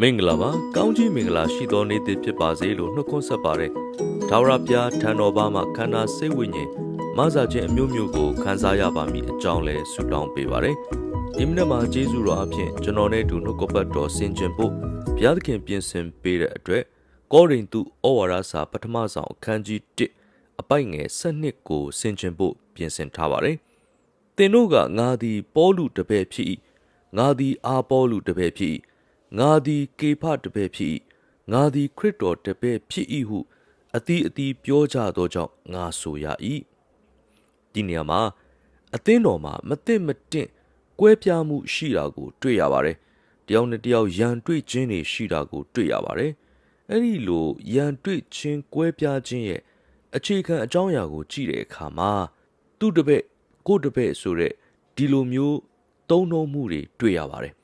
မင်္ဂလာပါကောင်းကြီးမင်္ဂလာရှိသောနေ့တစ်ဖြစ်ပါစေလို့နှုတ်ခွန်းဆက်ပါတယ်ဒါဝရပြားထံတော်ဘာမှခန္ဓာစိတ်ဝိညာဉ်မဆာခြင်းအမျိုးမျိုးကိုခန်းစားရပါမည်အကြောင်းလဲဆုတောင်းပေးပါတယ်ဒီမိနစ်မှာကျေးဇူးတော်အဖြစ်ကျွန်တော်နဲ့အတူနှုတ်ကပတ်တော်ဆင်ခြင်ဖို့ဘုရားသခင်ပြင်ဆင်ပေးတဲ့အတွက်ကောရိန္သုဩဝါဒစာပထမဆုံးအခန်းကြီး1အပိုက်ငယ်7ကိုဆင်ခြင်ဖို့ပြင်ဆင်ထားပါတယ်သင်တို့ကငါသည်ပေါလုတပည့်ဖြစ်၏ငါသည်အာပေါလုတပည့်ဖြစ်၏ ငါသည်ကေဖတပည့်ဖြစ်၏ငါသည်ခရစ်တော်တပည့်ဖြစ်၏ဟုအတိအတိပြောကြသောကြောင့်ငါဆိုရ၏ဒီနေရာမှာအသင်းတော်မှာမသိမတင့်ကွဲပြားမှုရှိတာကို တွေ့ရပါတယ်တယောက်နဲ့တယောက်ရန်တွေ့ခြင်းတွေရှိတာကို တွေ့ရပါတယ်အဲ့ဒီလိုရန်တွေ့ခြင်းကွဲပြားခြင်းရဲ့အခြေခံအကြောင်းအရာကိုကြည့်တဲ့အခါမှာသူ့တပည့်ကိုယ့်တပည့်ဆိုတဲ့ဒီလိုမျိုးသုံးနှုံးမှုတွေတွေ့ရပါတယ်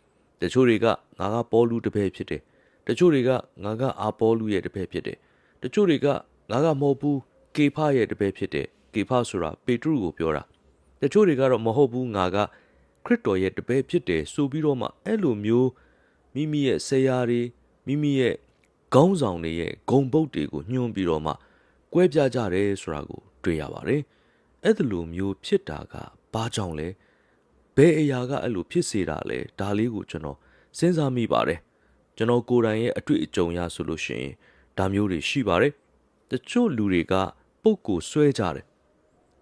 တချို့တွေက ငါကပေါလုတပည့်ဖြစ်တယ်တချို့တွေကငါကအာပေါလုရဲ့တပည့်ဖြစ်တယ်တချို့တွေကငါကမဟုတ်ဘူးကေဖရဲ့တပည့်ဖြစ်တယ်ကေဖဆိုတာပေတရုကိုပြောတာတချို့တွေကတော့မဟုတ်ဘူးငါကခရစ်တော်ရဲ့တပည့်ဖြစ်တယ်ဆိုပြီးတော့မှအဲ့လိုမျိုးမိမိရဲ့ဆရာတွေမိမိရဲ့ခေါင်းဆောင်တွေရဲ့ဂုံပုတ်တွေကိုညှွှန်းပြီးတော့မှကွဲပြားကြတယ်ဆိုတာကို တွေ့ရပါတယ်အဲ့ဒီလိုမျိုးဖြစ်တာကဘာကြောင့်လဲဘယ်အရာကအဲ့လိုဖြစ်စေတာလဲဒါလေးကိုကျွန်တော် စဉ်းစားမိပါတယ်ကျွန်တော်ကိုယ်တိုင်ရဲ့အတွေ့အကြုံရဆိုလို့ရှိရင်ဒါမျိုးတွေရှိပါတယ်တချို့လူတွေကပုပ်ကိုဆွဲကြတယ်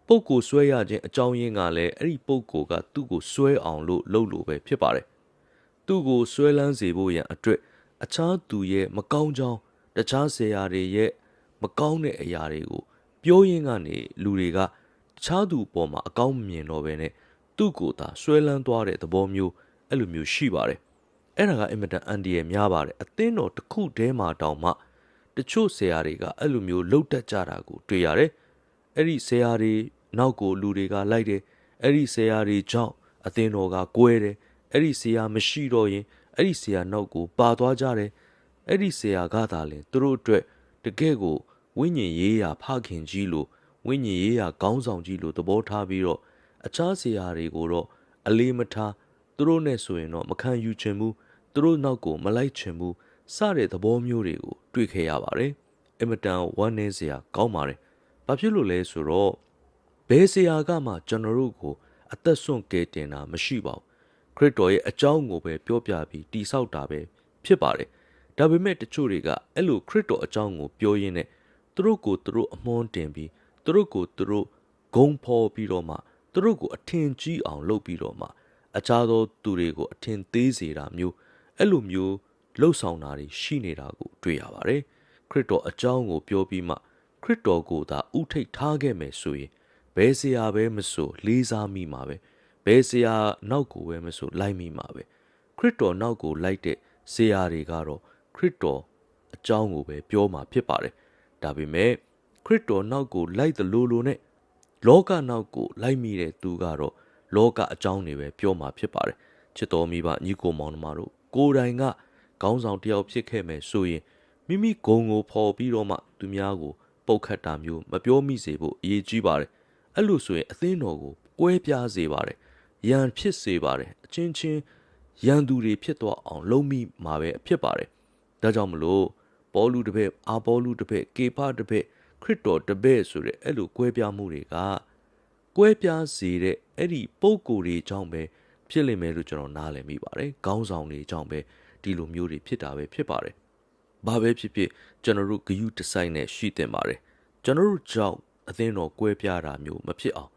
ပုပ်ကိုဆွဲရခြင်းအကြောင်းရင်းကလည်းအဲ့ဒီပုပ်ကိုကသူ့ကိုဆွဲအောင်လို့လုပ်လို့ပဲဖြစ်ပါတယ်သူ့ကိုဆွဲလန်းစေဖို့ရန်အတွက်အခြားသူရဲ့မကောင်းကြောင်းတခြားဆရာတွေရဲ့မကောင်းတဲ့အရာတွေကိုပြောရင်းကနေလူတွေကတခြားသူပေါ်မှာအကောင်းမမြင်တော့ဘဲနဲ့သူ့ကိုယ်သာဆွဲလန်းသွားတဲ့သဘောမျိုးအဲ့လိုမျိုးရှိပါတယ် အဲ့ဒါကအင်မတန်အန်ဒီရဲ့များပါတယ်အသင်းတော်တစ်ခုတည်းမှာတောင်မှတချို့ဆရာတွေကအဲ့လိုမျိုးလှုပ်တက်ကြတာကိုတွေ့ရတယ်အဲ့ဒီဆရာတွေနောက်ကိုလူတွေကလိုက်တယ်အဲ့ဒီဆရာတွေကြောင့်အသင်းတော်ကကွဲတယ်အဲ့ဒီဆရာမရှိတော့ရင်အဲ့ဒီဆရာနောက်ကိုပါသွားကြတယ်အဲ့ဒီဆရာကသာလင်သူတို့အတွက်တကယ့်ကိုဝိညာဉ်ရေးရာဖခင်ကြီးလို့ဝိညာဉ်ရေးရာခေါင်းဆောင်ကြီးလို့သဘောထားပြီးတော့အခြားဆရာတွေကိုတော့အလေးမထားသူတို့နဲ့ဆိုရင်တော့မခံယူချင်ဘူး သူတို့နောက်ကိုမလိုက်ချင်ဘူးစတဲ့သဘောမျိုးတွေကိုတွေ့ခဲ့ရပါတယ်အင်မတန်ဝမ်းနည်းစရာကောင်းပါတယ်ဘာဖြစ်လို့လဲဆိုတော့ဘယ်ဆရာကမှကျွန်တော်တို့ကို အသက်ဆွန့်ကဲတင်တာမရှိပါဘူးခရစ်တော်ရဲ့အကြောင်းကိုပဲပြောပြပြီးတိဆောက်တာပဲဖြစ်ပါတယ်ဒါပေမဲ့တချို့တွေကအဲ့လိုခရစ်တော်အကြောင်းကိုပြောရင်းနဲ့သူတို့ကိုသူတို့အမွှန်းတင်ပြီးသူတို့ကိုသူတို့ဂုံဖော်ပြီးတော့မှသူတို့ကိုအထင်ကြီးအောင်လုပ်ပြီးတော့မှအခြားသောသူတွေကိုအထင်သေးစေတာမျိုး အဲ့လိုမျိုးလှုပ်ဆောင်တာတွေရှိနေတာကိုတွေ့ရပါတယ်ခရစ်တော်အကြောင်းကိုပြောပြီးမှခရစ်တော်ကိုသာဥထိတ်ထားခဲ့မယ်ဆိုရင်ဘယ်ဆရာပဲမဆိုလေးစားမိမှာပဲဘယ်ဆရာနောက်ကိုပဲမဆိုလိုက်မိမှာပဲခရစ်တော်နောက်ကိုလိုက်တဲ့ဆရာတွေကတော့ခရစ်တော်အကြောင်းကိုပဲပြောမှာဖြစ်ပါတယ်ဒါပေမဲ့ခရစ်တော်နောက်ကိုလိုက်သလိုလိုနဲ့လောကနောက်ကိုလိုက်မိတဲ့သူကတော့လောကအကြောင်းတွေပဲပြောမှာဖြစ်ပါတယ်ချစ်တော်မိဘညီကိုမောင်နှမတို့ ကိုယ်တိုင်ကခေါင်းဆောင်တယောက်ဖြစ်ခဲ့မယ်ဆိုရင်မိမိဂုံကိုဖော်ပြီးတော့မှသူများကိုပုတ်ခတ်တာမျိုးမပြောမိစေဖို့အရေးကြီးပါတယ်အဲ့လိုဆိုရင်အသင်းတော်ကိုကွဲပြားစေပါတယ်ရန်ဖြစ်စေပါတယ်အချင်းချင်းရန်သူတွေဖြစ်သွားအောင်လုံးမိမှာပဲဖြစ်ပါတယ်ဒါကြောင့်မလို့ပေါလုတပည့်အာပေါလုတပည့်ကေဖတပည့်ခရစ်တော်တပည့်ဆိုတဲ့အဲ့လိုကွဲပြားမှုတွေကကွဲပြားစေတဲ့အဲ့ဒီပုံကိုယ်တွေကြောင့်ပဲ ဖြစ်လိမ့်မယ်လို့ကျွန်တော်နားလည်မိပါတယ်။ခေါင်းဆောင်တွေကြောင့်ပဲဒီလိုမျိုးတွေဖြစ်တာပဲဖြစ်ပါတယ်။ဘာပဲဖြစ်ဖြစ်ကျွန်တော်တို့ဂယုတစိုက်နဲ့ရှိတင်ပါတယ်။ကျွန်တော်တို့ကြောင့်အသင်းတော်ကွဲပြားတာမျိုးမဖြစ်အောင်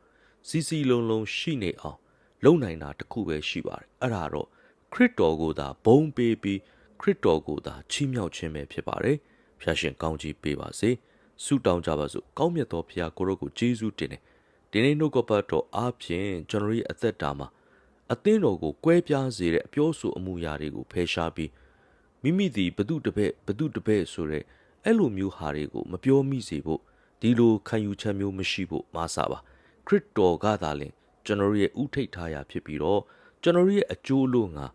စီစီလုံးလုံးရှိနေအောင်လုပ်နိုင်တာတစ်ခုပဲရှိပါတယ်။အဲ့ဒါတော့ခရစ်တော်ကိုသာဘုံပေးပြီးခရစ်တော်ကိုသာချီးမြှောက်ခြင်းပဲဖြစ်ပါတယ်။ဖျာရှင်ကောင်းကြီးပေးပါစေ။ဆုတောင်းကြပါစို့။ကောင်းမြတ်သောဖျာကိုရောကိုယေရှုတင်တယ်။ဒီနေ့နှုတ်ကပတ်တော်အားဖြင့်ကျွန်တော်ရဲ့အသက်တာမှာ အသင်းတော်ကိုကွဲပြားစေတဲ့အပြောဆိုအမှုရာတွေကိုဖယ်ရှားပြီးမိမိသည်ဘသူတပည့်ဘသူတပည့်ဆိုတဲ့အဲ့လိုမျိုးဟာတွေကိုမပြောမိစေဖို့ဒီလိုခံယူချက်မျိုးမရှိဖို့မဆာပါခရစ်တော်ကသာလင်ကျွန်တော်ရဲ့ဥထိတ်ထားရာဖြစ်ပြီးတော့ကျွန်တော်ရဲ့အကျိုးလို့ငါ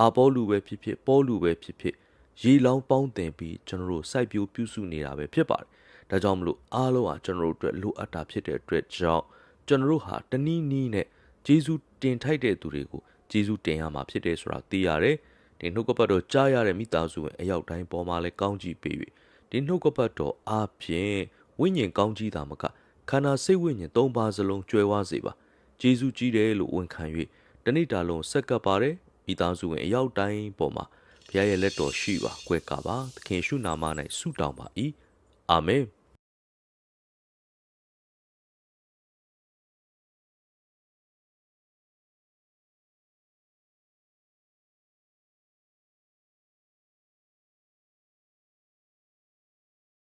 အာပေါလူပဲဖြစ်ဖြစ်ပေါလူပဲဖြစ်ဖြစ်ရေလောင်းပေါင်းတင်ပြီးကျွန်တော်တို့စိုက်ပျိုးပြုစုနေတာပဲဖြစ်ပါတယ်ဒါကြောင့်မလို့အားလုံးဟာကျွန်တော်တို့အတွက်လိုအပ်တာဖြစ်တဲ့အတွက်ကြောင့်ကျွန်တော်တို့ဟာတနည်းနည်းနဲ့ ဂျေဇုတင်ထိုက်တဲ့သူတွေကိုဂျေဇုတင်ရမှာဖြစ်တယ်ဆိုတာသိရတယ်ဒီနှုတ်ကပတ်တော်ကြားရတဲ့မိသားစုဝင်အယောက်တိုင်းပေါ်မှာလည်းကောင်းကြီးပေး၍ဒီနှုတ်ကပတ်တော်အားဖြင့်ဝိညာဉ်ကောင်းကြီးသာမကခန္ဓာစိတ်ဝိညာဉ်သုံးပါးစလုံးကျွယ်ဝစေပါဂျေဇုကြီးတယ်လို့ဝန်ခံ၍တနေ့တာလုံးဆက်ကပ်ပါတယ်မိသားစုဝင်အယောက်တိုင်းပေါ်မှာဘုရားရဲ့လက်တော်ရှိပါကွယ်ကပါသခင်ရှုနာမ၌ဆုတောင်းပါ၏အာမင်